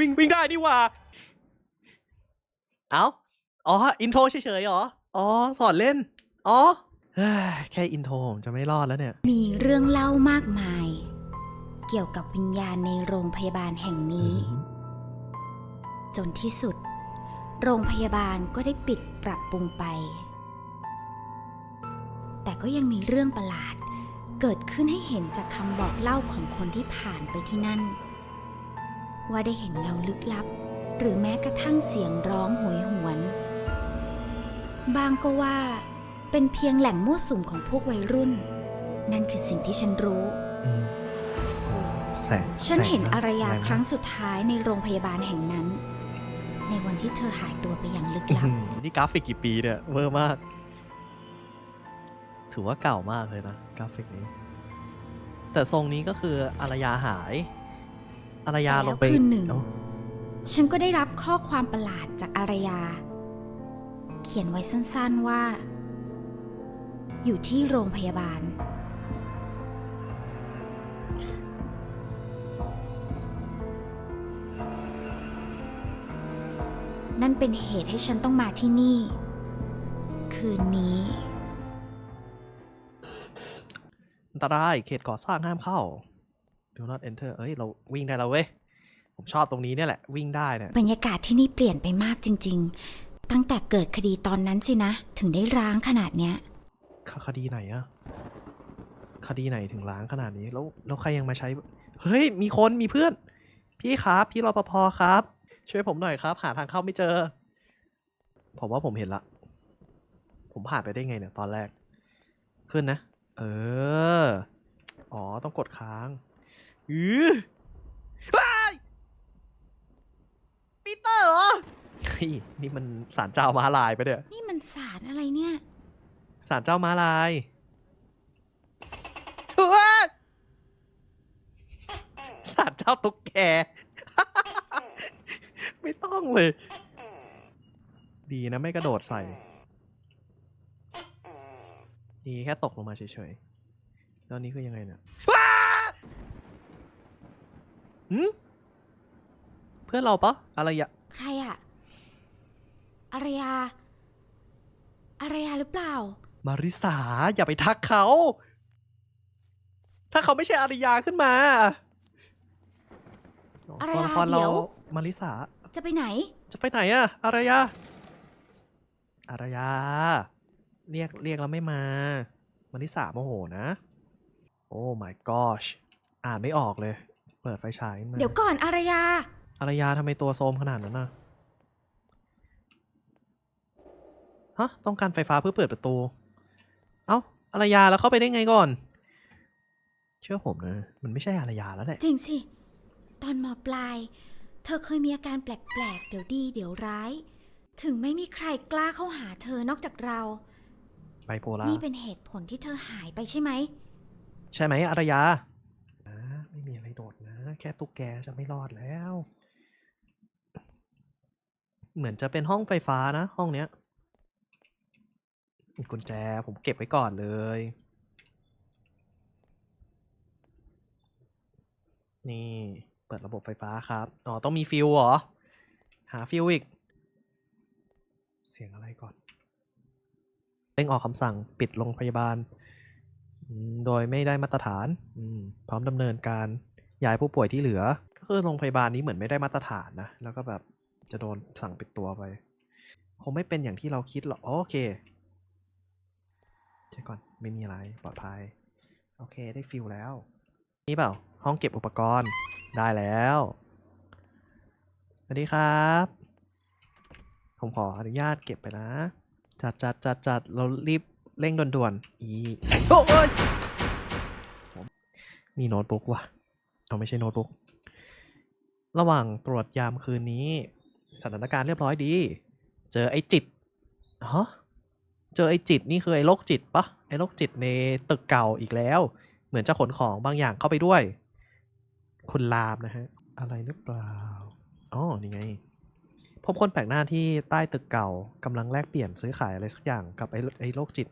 วิ่งวิ่งได้นี่หว่า เอ้า อ๋อ อินโทรเฉยๆเหรอ อ๋อ สอนเล่น อ๋อเฮ้ยแค่อินโทรผมจะไม่รอดแล้วเนี่ย มีเรื่องเล่ามากมาย เกี่ยวกับวิญญาณในโรงพยาบาลแห่งนี้ จนที่สุด โรงพยาบาลก็ได้ปิดปรับปรุงไป แต่ก็ยังมีเรื่องประหลาด เกิดขึ้นให้เห็นจากคำบอกเล่าของคนที่ผ่านไปที่นั่น ว่าได้เห็นเงาลึกลับ หรือแม้กระทั่งเสียงร้องโหยหวน บางก็ว่า เป็นเพียงแหล่งมั่วสุมของพวกวัยรุ่น นั่นคือสิ่งที่ฉันรู้ อืมโอ้แสงฉันเห็นแสงะอารยาแงมกครั้งสุดท้ายในโรงพยาบาลแห่งนั้น ในวันที่เธอหายตัวไปอย่างลึกอื้อลับหือนี่กราฟิกกี่ปีเนี่ยเวอร์มาก ถือว่าเก่ามากเลยนะกราฟิกนี้ แต่ทรงนี้ก็คืออารยาหาย อารยาลงไปแล้วคืนหนึ่ง เอ้าฉันก็ได้รับข้อความประหลาดจากอารยา เขียนไว้สั้นๆว่า อยู่ที่โรงพยาบาล นั่นเป็นเหตุให้ฉันต้องมาที่นี่ คืนนี้ อันตรายเขตก่อสร้างห้ามเข้า do not enter เอ้ย เราวิ่งได้แล้วเว้ย ผมชอบตรงนี้เนี่ยแหละ วิ่งได้เนี่ยบรรยากาศที่นี่เปลี่ยนไปมากจริง ๆ ตั้งแต่เกิดคดีตอนนั้นสินะ ถึงได้ร้างขนาดเนี้ย คคดีไหนอะคดีไหนถึงล้างขนาดนี้ แล้วแล้วใครยังมาใช้ เฮ้ย มีคนมีเพื่อน พี่ครับ พี่รปภครับ ช่วยผมหน่อยครับ หาทางเข้าไม่เจอ ผมว่าผมเห็นละ ผมผ่านไปได้ไงเนี่ยตอนแรก ขึ้นนะ เออ อ๋อ ต้องกดค้าง อือว้ายปีเตอร์เหรอเฮ้ยนี่มันสารเจ้าม้าลายไปะเนี่ยนี่มันสารอะไรเนี่ยสารเจ้าม้าลายว้ายสารเจ้าตุ๊กแก ไม่ต้องเลย ดีนะไม่กระโดดใส่ดีแค่ตกลงมาเฉยๆแล้วนี้คือยังไงเนี่ยว้า หืมเพื่อนเราปะอะไรอะใครอะอารยา อารยาหรือเปล่า มาริสาอย่าไปทักเขา ถ้าเขาไม่ใช่อาริยาขึ้นมาอารยาตัวละครเราเดี๋ยว มาริสา จะไปไหน จะไปไหนอะอารยา อารยา เรียกเรียกแล้วไม่มามาริสาโมโหนะ โอ้ my gosh อ่านไม่ออกเลย เปิดไฟฉายมาเดี๋ยวก่อนอารยา อารยาทำไมตัวโซมขนาดนั้นน่ะฮะต้องการไฟฟ้าเพื่อเปิดประตู เอ้าอารยาแล้วเข้าไปได้ไงก่อน เชื่อผมนะ มันไม่ใช่อารยาแล้วแหละจริงสิ ตอนมปลาย เธอเคยมีอาการแปลกๆ เดี๋ยวดีเดี๋ยวร้าย ถึงไม่มีใครกล้าเข้าหาเธอนอกจากเรา ไบโพล่านี่เป็นเหตุผลที่เธอหายไปใช่ไหม ใช่ไหมอารยาอ่าไม่มีอะไรโดดนะ แค่ตุ๊กแกจะไม่รอดแล้ว เหมือนจะเป็นห้องไฟฟ้านะ ห้องเนี้ยกุญแจผมเก็บไว้ก่อนเลย นี่ เปิดระบบไฟฟ้าครับ อ๋อ ต้องมีฟิวเหรอ หาฟิวอีก เสียงอะไรก่อนเร่งออกคำสั่งปิดโรงพยาบาล โดยไม่ได้มาตรฐาน พร้อมดำเนินการ ย้ายผู้ป่วยที่เหลือ ก็คือโรงพยาบาลนี้เหมือนไม่ได้มาตรฐานนะ แล้วก็แบบจะโดนสั่งปิดตัวไป คงไม่เป็นอย่างที่เราคิดหรอกโอเคเช็คก่อนไม่มีอะไรปลอดภัย โอเคได้ฟิลแล้ว นี่เปล่า ห้องเก็บอุปกรณ์ได้แล้วสวัสดีครับ ผมขออนุญาตเก็บไปนะ จัดจัดจัดจัดเรารีบเร่งด่วนๆอีโอ้ยมีโน้ตบุ๊กว่ะ เอาไม่ใช่โน้ตบุ๊ก ระหว่างตรวจยามคืนนี้ สถานการณ์เรียบร้อยดี เจอไอ้จิตฮะเจอไอ้จิตนี่คือไอ้โรคจิตปะไอ้โรคจิตในตึกเก่าอีกแล้ว เหมือนจะขนของบางอย่างเข้าไปด้วย คุณลามนะฮะ อะไรหรือเปล่าอ๋อนี่ไง พบคนแปลกหน้าที่ใต้ตึกเก่ากำลังแลกเปลี่ยนซื้อขายอะไรสักอย่างกับไอ้ไอ้โรคจิต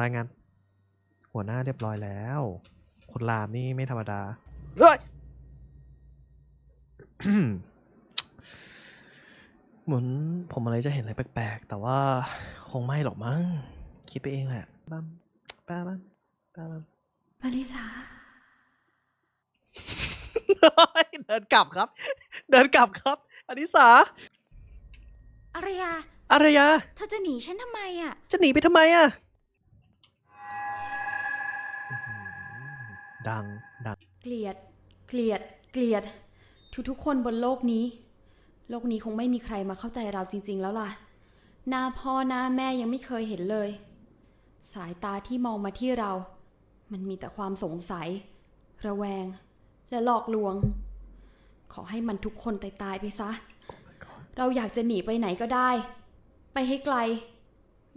รายงาน หัวหน้าเรียบร้อยแล้ว คนลามนี่ไม่ธรรมดาเอ้ยเหมือนผมอะไรจะเห็นอะไรแปลกๆ แต่ว่าคงไม่หรอกมั้ง คิดไปเองแหละบ้ามป้าบ้ามป้าบ้ามมาริสาเดินกลับครับ เดินกลับครับ อนิสาอารยาอารยา เธอจะหนีฉันทำไมอะ จะหนีไปทำไมอะ ดัง ดัง เกลียด เกลียด เกลียด ทุกๆคนบนโลกนี้ โลกนี้คงไม่มีใครมาเข้าใจเราจริง ๆ แล้วล่ะ หน้าพ่อหน้าแม่ยังไม่เคยเห็นเลย สายตาที่มองมาที่เรา มันมีแต่ความสงสัย ระแวง และหลอกลวง ขอให้มันทุกคนตายตายๆไปซะเราอยากจะหนีไปไหนก็ได้ ไปให้ไกล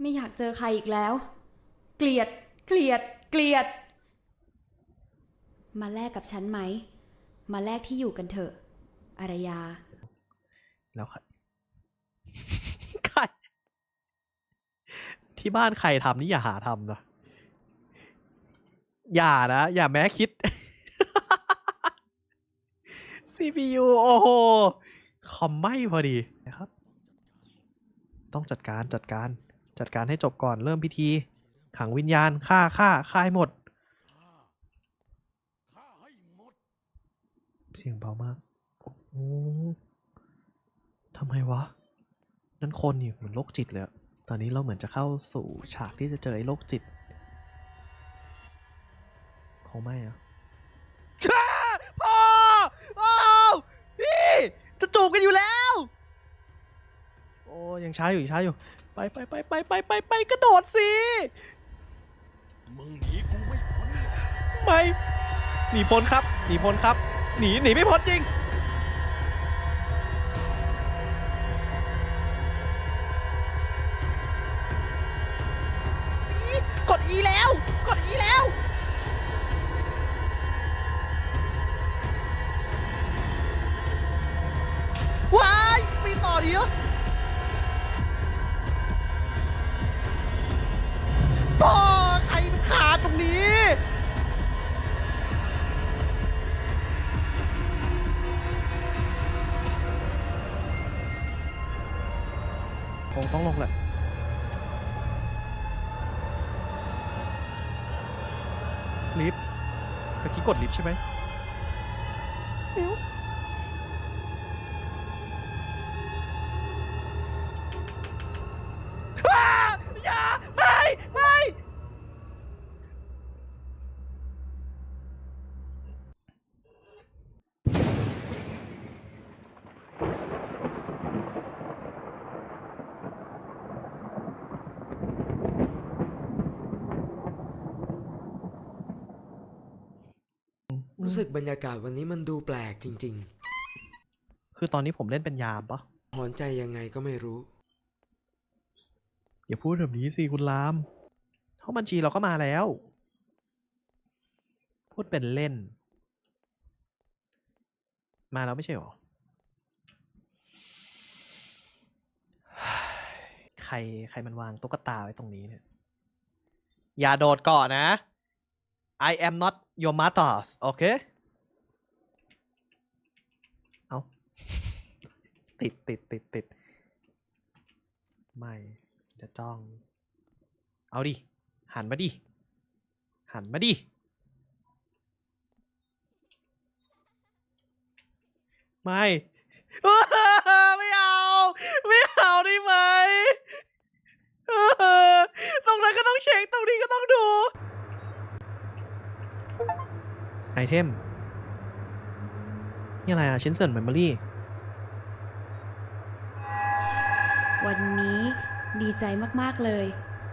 ไม่อยากเจอใครอีกแล้ว เกลียด เกลียด เกลียด มาแลกกับฉันไหม มาแลกที่อยู่กันเถอะ อารยา แล้วใครใครที่บ้านใครทำนี่อย่าหาทำนะ อย่านะ อย่าแม้คิด CPU โอ้โห คอมไหม่พอดีนะครับ ต้องจัดการจัดการ จัดการให้จบก่อนเริ่มพิธี ขังวิญญาณฆ่าฆ่าฆ่าให้หมด เสียงเบามาก โอ้โหทำไมวะ นั่นคนอยู่เหมือนโรคจิตเลยอะตอนนี้เราเหมือนจะเข้าสู่ฉากที่จะเจอไอ้โรคจิต คงไม่อะพ่อพ่อพี่จะจูบกันอยู่แล้ว โอ้ยังช้าอยู่ยังช้าอยู่ ไปไปไปไปไปไปไปกระโดดสิ มึงหนีกูไม่พ้นหรอกไม่ หนีพ้นครับ หนีพ้นครับ หนีหนีไม่พ้นจริง กด E แล้ว กด E แล้ว ตะ รู้สึกบรรยากาศวันนี้มันดูแปลกจริง คือตอนนี้ผมเล่นเป็นยามปะๆ หอนใจยังไงก็ไม่รู้ อย่าพูดแบบนี้สิคุณรามห้องบัญชีเราก็มาแล้ว พูดเป็นเล่น มาแล้วไม่ใช่หรอ ใครใครมันวางตุ๊กตาไว้ตรงนี้เนี่ย อย่าโดดเกาะนะ I am not your mother โอเค เอาติดติดติดติดไม่ จะจ้อง เอาดิ หันมาดิ หันมาดิ ไม่ ไม่เอา ไม่เอาได้ไหม ตรงนั้นก็ต้องเช็ค ตรงนี้ก็ต้องดู เทม นี่อะไรอะ ชิ้นส่วนเมมโมรี่ วันนี้ดีใจมากๆเลย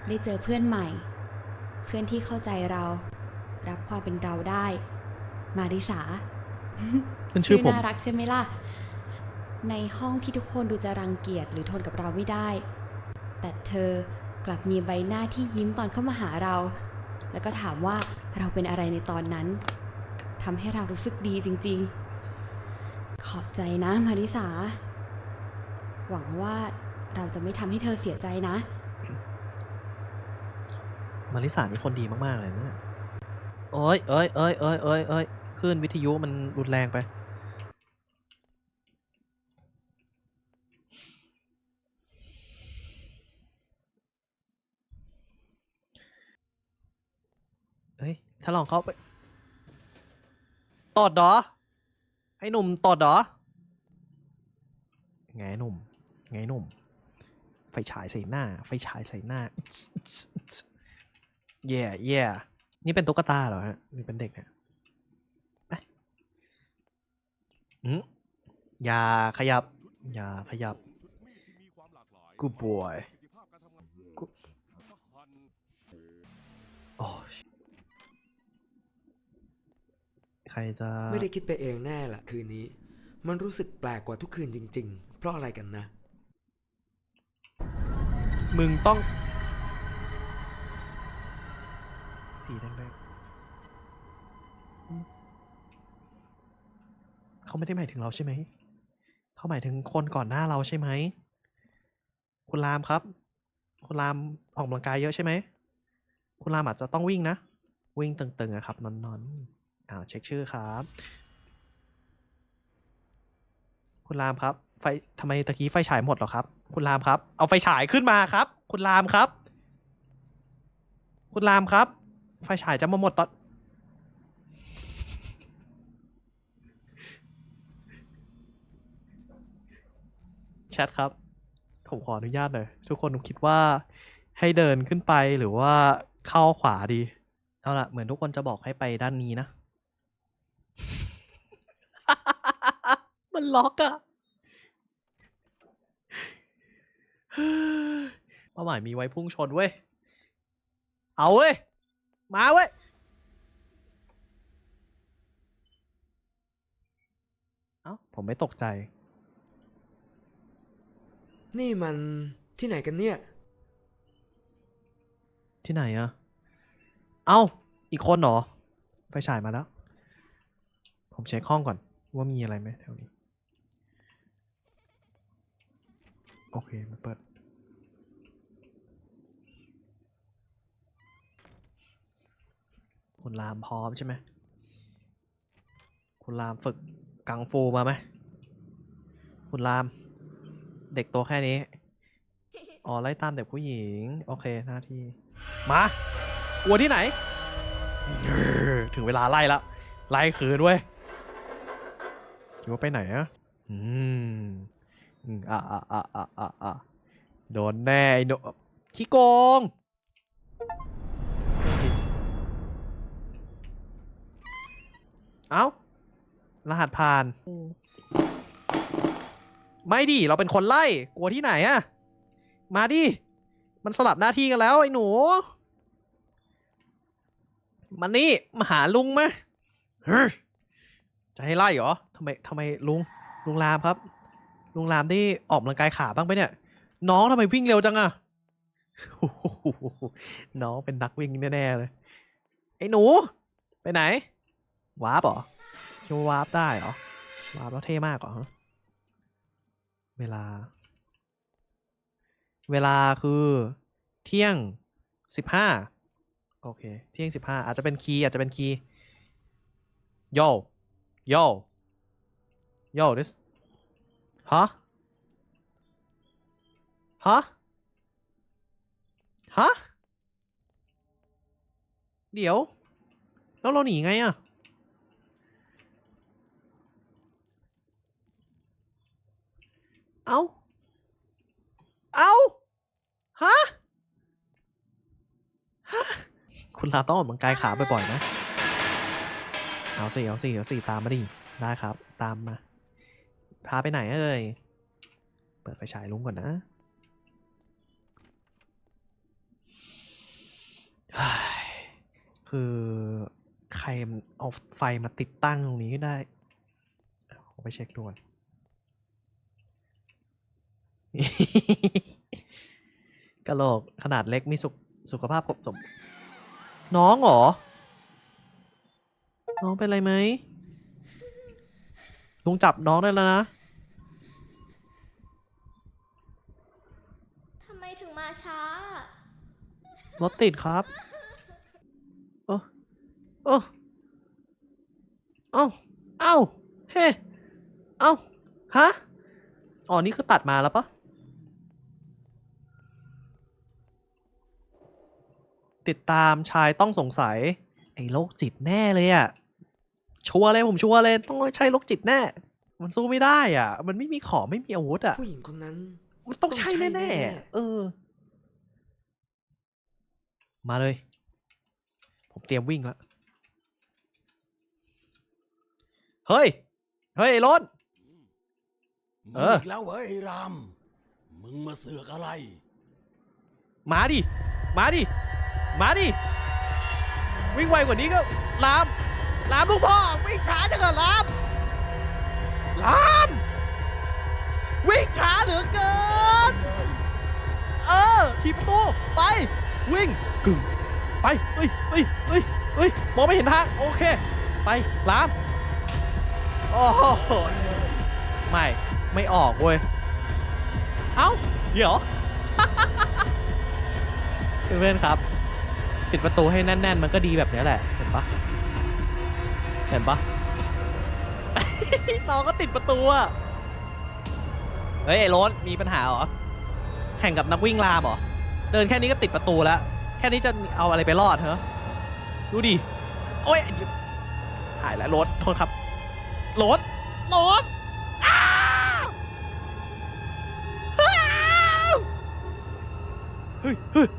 ได้เจอเพื่อนใหม่ เพื่อนที่เข้าใจเรา รับความเป็นเราได้ มาริสามันชื่อผมน่ารักใช่ไหมล่ะ ในห้องที่ทุกคนดูจะรังเกียจหรือทนกับเราไม่ได้ แต่เธอกลับมีใบหน้าที่ยิ้มตอนเข้ามาหาเรา แล้วก็ถามว่าเราเป็นอะไรในตอนนั้น ทำให้เรารู้สึกดีจริง ๆ ขอบใจนะมาริสา หวังว่าเราจะไม่ทำให้เธอเสียใจนะ มาริสานี่คนดีมาก ๆ เลยเนี่ยเอ้ยเอ้ยเอ้ยเอ้ยเอ้ยเอ้ยขึ้นวิทยุมันรุนแรงไป เฮ้ย ถ้าลองเข้าไป ตอดเหรอ ไอ้หนุ่มตอดเหรอ ไงหนุ่ม ไงหนุ่ม ไฟฉายใส่หน้า ไฟฉายใส่หน้าเย่เย่นี่เป็นตุ๊กตาเหรอฮะ นี่เป็นเด็กฮะไปอืมอย่าขยับ อย่าขยับ Good boy กูโอ้ รจะ ไม่ได้คิดไปเองแน่ละคืนนี้ มันรู้สึกแปลกกว่าทุกคืนจริง ๆ เพราะอะไรกันนะ มึงต้อง สีแดงๆอืมเขาไม่ได้หมายถึงเราใช่ไหม เขาหมายถึงคนก่อนหน้าเราใช่ไหม คุณรามครับ คุณรามออกกำลังกายเยอะใช่ไหม คุณรามอาจจะต้องวิ่งนะ วิ่งตึงๆอะครับนอนๆอ้าว เช็คชื่อครับ คุณรามครับ ไฟทำไมตะกี้ไฟฉายหมดหรอครับ คุณรามครับ เอาไฟฉายขึ้นมาครับ คุณรามครับ คุณรามครับ ไฟฉายจะมาหมดตอนแชทครับ ผมขออนุญาตหน่อย ทุกคนคิดว่าให้เดินขึ้นไปหรือว่าเข้าขวาดี เอาละเหมือนทุกคนจะบอกให้ไปด้านนี้นะ มันล็อกอะเป้าหมายมีไว้พุ่งชนเว้ย เอาเว้ย มาเว้ย เอ้า ผมไม่ตกใจ นี่มันที่ไหนกันเนี่ย ที่ไหนอะเอ้า อีกคนเหรอ ไฟฉายมาแล้ว ผมเช็คห้องก่อนว่ามีอะไรไหมแถวนี้ โอเคมันเปิด คุณรามพร้อมใช่ไหม คุณรามฝึกกังฟูมาไหม คุณราม เด็กตัวแค่นี้ อ๋อ ไล่ตามเด็กผู้หญิง โอเค หน้าที่ มาอัวที่ไหน ถึงเวลาไล่ละ ไล่คืนเว้ยคิดว่าไปไหนอะอืม อืมอะอะอะอะอะอะโดนแน่ไอ้โนขี้โกงเอ้ารหัสผ่าน ไม่ดิ เราเป็นคนไล่ กลัวที่ไหนอะมาดิ มันสลับหน้าที่กันแล้ว ไอ้หนูมันนี่ มาหาลุงมาเฮ้ยจะให้ไล่เหรอทำไมทำไมลุง ลุงรามครับ ลุงรามได้ออกกำลังกายขาบ้างไหมเนี่ย น้องทำไมวิ่งเร็วจังอะน้องเป็นนักวิ่งแน่ๆเลย ไอ้หนู ไปไหน วาร์ปเหรอคิดว่าวาร์ปได้เหรอ วาร์ปแล้วเท่มากเหรอ เวลา เวลาคือ เที่ยงสิบห้าโอเค เที่ยงสิบห้าอาจจะเป็นคีย์อาจจะเป็นคีย์โยโยโย this ฮะ ฮะ ฮะ เดี๋ยว แล้วเราหนีไงอะเอ้าเอ้าฮะ ฮะ คุณลาต้องออกกำลังกายขาบ่อยๆนะ เอาสิ เอาสิ เอาสิ ตามมาดิ ได้ครับ ตามมา พาไปไหนเอ่ย เปิดไฟฉายลุงก่อนนะคือใครมันเอาไฟมาติดตั้งตรงนี้ได้ผมไปเช็คดูก่อนกะโหลกขนาดเล็กมีสุขสุขภาพครบสมน้องเหรอ น้องเป็นอะไรไหม ลุงจับน้องได้แล้วนะ ทำไมถึงมาช้า รถติดครับเออเออเอ้า เอ้า เฮ้ เอ้า ฮะ อ๋อ นี่คือตัดมาแล้วปะติดตามชายต้องสงสัยอ้โรคจิตแน่เลยอะ ชัวร์เลยผมชัวร์เลยต้องใช่โรคจิตแน่ มันสู้ไม่ได้อะ มันไม่มีของไม่มีอาวุธอะ ผู้หญิงคนนั้น มันต้องใช่ต้องใช่แน่แน่ๆเออ มาเลย ผมเตรียมวิ่งแล้วเฮ้ย เฮ้ยไอ้รถมึงเอออีกแล้วเหรอไอ้ราม มึงมาเสือกอะไร มาดิ มาดิ มาดิ วิ่งไวกว่านี้ก็ลาม ลามลูกพ่อวิ่งช้าจังอลามลามวิ่งช้าเหลือเกิน เออถีบประตูไป วิ่งกึ่งไปเอ้ยเอ้ยเอ้ยเอ้ยมองไม่เห็นทางโอเค ไปลามโอ้โหไม่ไม่ออกเว้ยเอ้าเดี๋ยวเพื่อนๆครับ ปิดประตูให้แน่น ๆ มันก็ดีแบบนี้แหละเห็นปะ เห็นปะ น้องก็ติดประตูอะเฮ้ยไอ้โรถมีปัญหาเหรอ แข่งกับนักวิ่งลามเหรอ เดินแค่นี้ก็ติดประตูแล้ว แค่นี้จะเอาอะไรไปรอดเหรอ ดูดิ โอ้ยเดี๋ยวหายแล้วรถโทษครับรถรถอ้าวอ้าวเฮ้ยเฮ้ยเฮ้ยเฮ้ย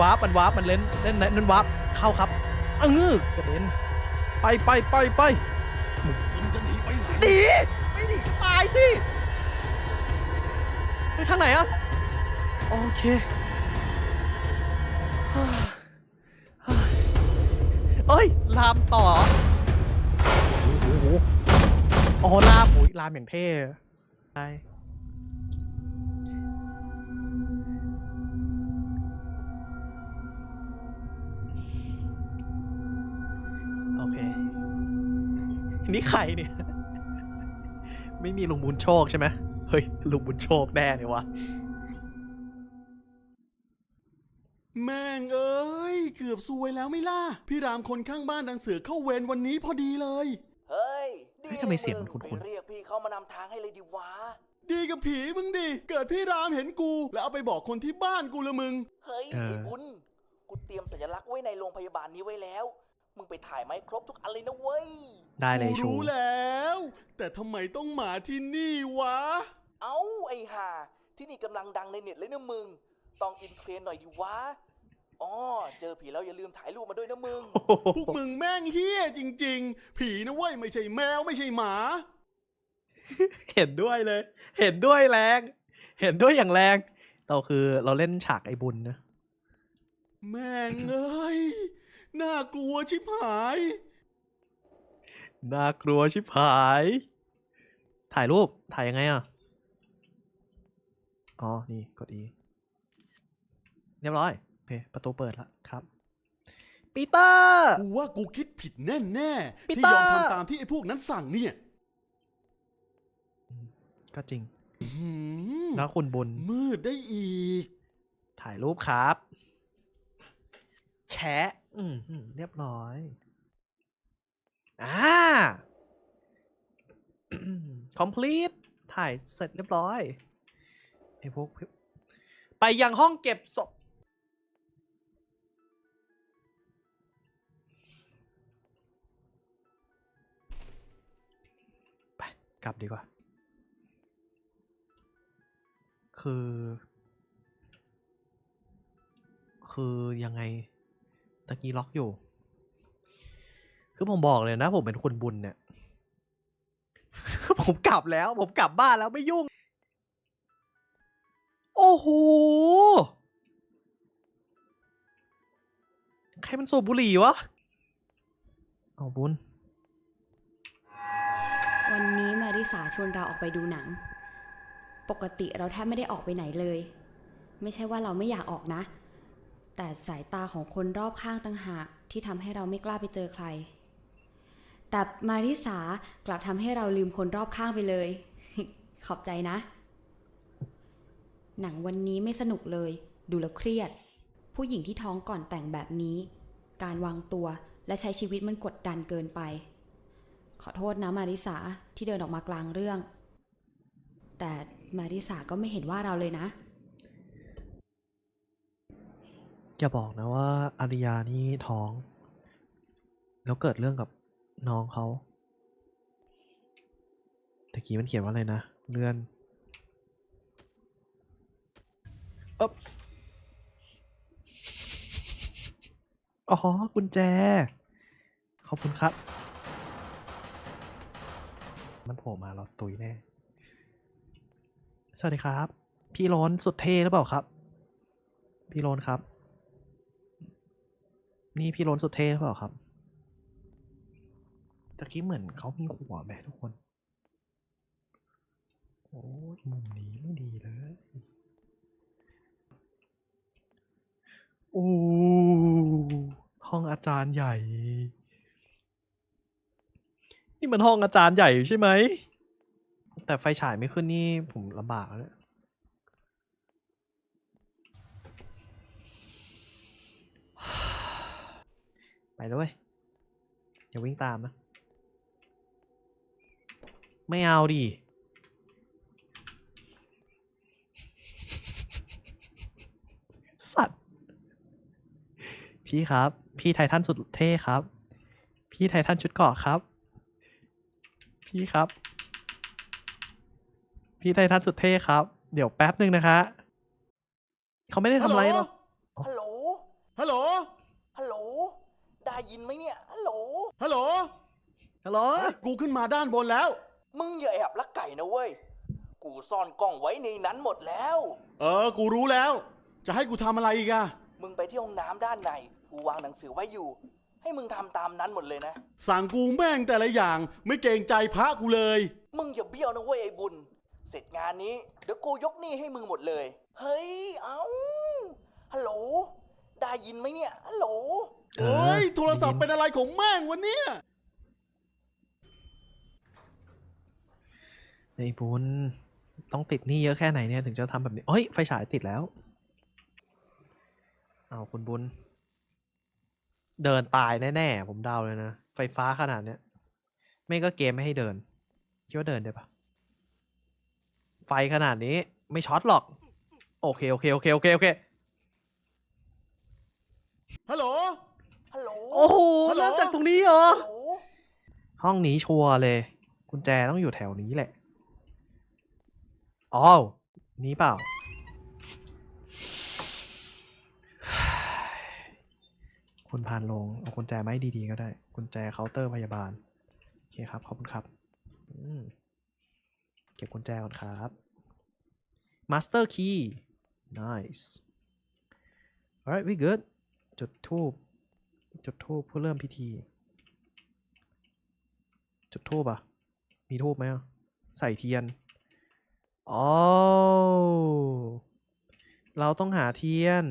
วาร์ปมันวาร์ปมันเล่นเล่นเล่นวาร์ปเข้าครับอะงือกระเด็นไปไปไปไปมึงจะหนีไปไหนหนีไม่หนีตายสิไปทางไหนอะโอเคเอ้ยลามต่อโอ้โหอ๋อลามโอ้ยลามอย่างเท่ใช่ นี่ใครเนี่ย ไม่มีลุงบุญโชคใช่ไหมเฮ้ยลุงบุญโชคแน่เลยวะแม่งเอ้ย เกือบซวยแล้วไม่ล่ะ พี่รามคนข้างบ้านดังเสือเข้าเวรวันนี้พอดีเลย เฮ้ยเฮ้ยทำไมเสียงมันคุ้นๆ ไปเรียกพี่เขามานำทางให้เลยดิวะ ดีกับผีมึงดิ เกิดพี่รามเห็นกู แล้วเอาไปบอกคนที่บ้านกูละมึง เฮ้ยเออ ไอ้บุญ กูเตรียมสัญลักษณ์ไว้ในโรงพยาบาลนี้ไว้แล้ว มึงไปถ่ายไหมาให้ครบทุกอันเลยนะเว้ย ได้เลยกูชู รู้แล้ว แต่ทำไมต้องมาที่นี่วะ เอ้าไอ้ห่าที่นี่กำลังดังในเน็ตเลยนะมึง ต้องอินเทรนด์หน่อยดิวะอ๋อเจอผีแล้วอย่าลืมถ่ายรูปมาด้วยนะมึง พวกมึงแม่งเฮี้ยจริง ๆ ผีนะเว้ยไม่ใช่แมวไม่ใช่หมา เห็นด้วยเลย เห็นด้วยแรง เห็นด้วยอย่างแรง เราคือเราเล่นฉากไอ้บุญนะ แม่งเอ้ย น่ากลัวชิบหาย น่ากลัวชิบหาย ถ่ายรูป ถ่ายยังไงอะ อ๋อ นี่กด E เรียบร้อย โอเค ประตูเปิดแล้วครับปีเตอร์ กูว่ากูคิดผิดแน่แน่ๆปีที่เตอยอร์มทำตามที่ไอ้พวกนั้นสั่งเนี่ยก็จริงหืมแล้วคุณบุญ มืดได้อีก ถ่ายรูปครับ แชะ อืมเรียบร้อย อ่า complete ถ่ายเสร็จเรียบร้อยไอ้พวกไปยังห้องเก็บศพไปกลับดีกว่า คือ คือยังไง ตะกี้ล็อกอยู่ คือผมบอกเลยนะ ผมเป็นคนบุญเนี่ย ผมกลับแล้ว ผมกลับบ้านแล้วไม่ยุ่ง โอ้โห ใครมันสูบบุหรี่วะ เอาบุญ วันนี้มาริสาชวนเราออกไปดูหนัง ปกติเราแทบไม่ได้ออกไปไหนเลย ไม่ใช่ว่าเราไม่อยากออกนะ แต่สายตาของคนรอบข้างต่างหากที่ทำให้เราไม่กล้าไปเจอใคร แต่มาริสากลับทำให้เราลืมคนรอบข้างไปเลย ขอบใจนะ หนังวันนี้ไม่สนุกเลย ดูแล้วเครียด ผู้หญิงที่ท้องก่อนแต่งแบบนี้ การวางตัวและใช้ชีวิตมันกดดันเกินไป ขอโทษนะมาริสาที่เดินออกมากลางเรื่อง แต่มาริสาก็ไม่เห็นว่าเราเลยนะ อย่าบอกนะว่าอาริยานี่ท้อง แล้วเกิดเรื่องกับน้องเขาตะกี้มันเขียนว่าอะไรนะ เลื่อนอ๊บอ๋อกุญแจ ขอบคุณครับ มันโผล่มาเราตุยแน่ สวัสดีครับ พี่โรนสุดเท่หรือเปล่าครับ พี่โรนครับ นี่พี่โรนสุดเท่หรือเปล่าครับตะกี้เหมือนเขามีหัวแม่ทุกคน โอ้ยมุมนี้ไม่ดีเลย โอ้ห้องอาจารย์ใหญ่ นี่มันห้องอาจารย์ใหญ่ใช่ไหม แต่ไฟฉายไม่ขึ้นนี่ผมลำบากแล้วเนี่ย ไปด้วยอย่าวิ่งตามนะ ไม่เอาดิ สัตว์ พี่ครับ พี่ไททันสุดเท่ครับ พี่ไททันชุดเกาะครับ พี่ครับ พี่ไททันสุดเท่ครับ เดี๋ยวแป๊บหนึ่งนะคะ เขาไม่ได้ทำอะไรหรอกฮัลโหล ฮัลโหล ฮัลโหล ได้ยินไหมเนี่ยฮัลโหล ฮัลโหล ฮัลโหล กูขึ้นมาด้านบนแล้ว มึงอย่าแอบลักไก่นะเว้ย กูซ่อนกล้องไว้ในนั้นหมดแล้ว เออ กูรู้แล้ว จะให้กูทำอะไรอีกอะมึงไปที่ห้องน้ำด้านใน กูวางหนังสือไว้อยู่ ให้มึงทำตามนั้นหมดเลยนะ สั่งกูแม่งแต่ละอย่าง ไม่เกรงใจพระกูเลย มึงอย่าเบี้ยวนะเว้ยไอ้บุญ เสร็จงานนี้เดี๋ยวกูยกหนี้ให้มึงหมดเลย เฮ้ย เอ้า ฮัลโหล ได้ยินไหมเนี่ย ฮัลโหล โอ้ยเออโทรศัพท์เป็นอะไรของแม่งวะเนี่ยในบุญต้องติดหนี้เยอะแค่ไหนเนี่ยถึงจะทำแบบนี้เฮ้ยไฟฉายติดแล้ว เอาคุณบุญ เดินตายแน่ๆ ผมเดาเลยนะ ไฟฟ้าขนาดเนี้ย ไม่ก็เกมไม่ให้เดิน คิดว่าเดินได้ปะไฟขนาดนี้ไม่ช็อตหรอก โอเค โอเค โอเค โอเค โอเค ฮัลโหลฮัล โหลโอ้โหฮัลโหล เริ่มจากตรงนี้เหรอฮัลโหลห้องนี้ชัวร์เลย กุญแจต้องอยู่แถวนี้แหละอ้าวนี้เปล่า คุณพานลง เอากุญแจไมาให้ดีๆก็ได้ กุญแจเคาน์เตอร์พยาบาล โอเคครับ ขอบคุณครับอืมเก็บกุญแจก่อนครับ Master Key nice alright we good จุดทูบ จุดทูบเพื่อเริ่มพิธี จุดทูบอะ มีทูบไหมอะใส่เทียนอ๋อเราต้องหาเทียน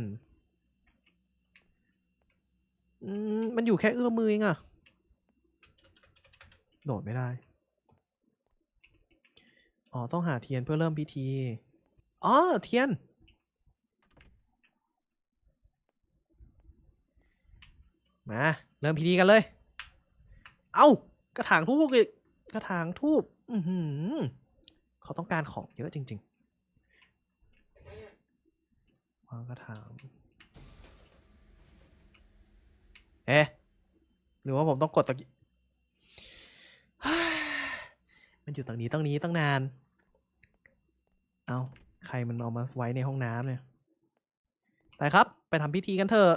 มมันอยู่แค่เอื้อมมือเองอะโดดไม่ได้ อ๋อ ต้องหาเทียนเพื่อเริ่มพิธี อ๋อ เทียน มา เริ่มพิธีกันเลย เอา้ากระถางทูบอีกกระถางทูบอือหือเขาต้องการของเยอะจริง ๆ วางกระถางเอ๊ะหรือว่าผมต้องกดตะกี้มันอยู่ตรงนี้ตรงนี้ตั้งนาน เอาใครมันเอามาไว้ในห้องน้ำเนี่ย ไปครับ ไปทำพิธีกันเถอะ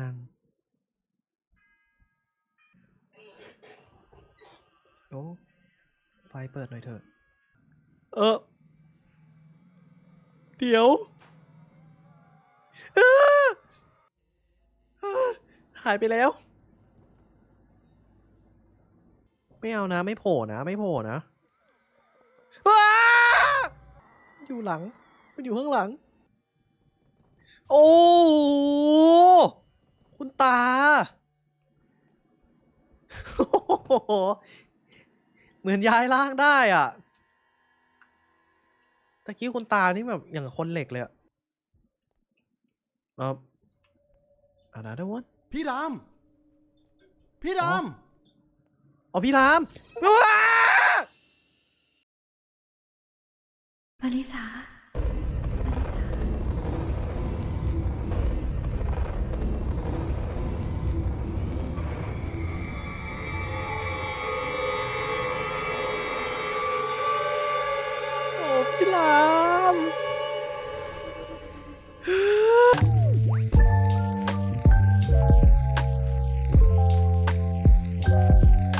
นั่ง โอ้ ไฟเปิดหน่อยเถอะ เออ เดี๋ยวหายไปแล้ว ไม่เอานะ ไม่โผล่นะ ไม่โผล่นะอ้าอยู่หลัง มันอยู่ข้างหลัง โอ้ คุณตาเหมือนย้ายร่างได้อะตะกี้คุณตานี่แบบอย่างคนเหล็กเลยอะเอ่อ another one พี่ราม พี่ราม อ๋อพี่รามว้ามาริสา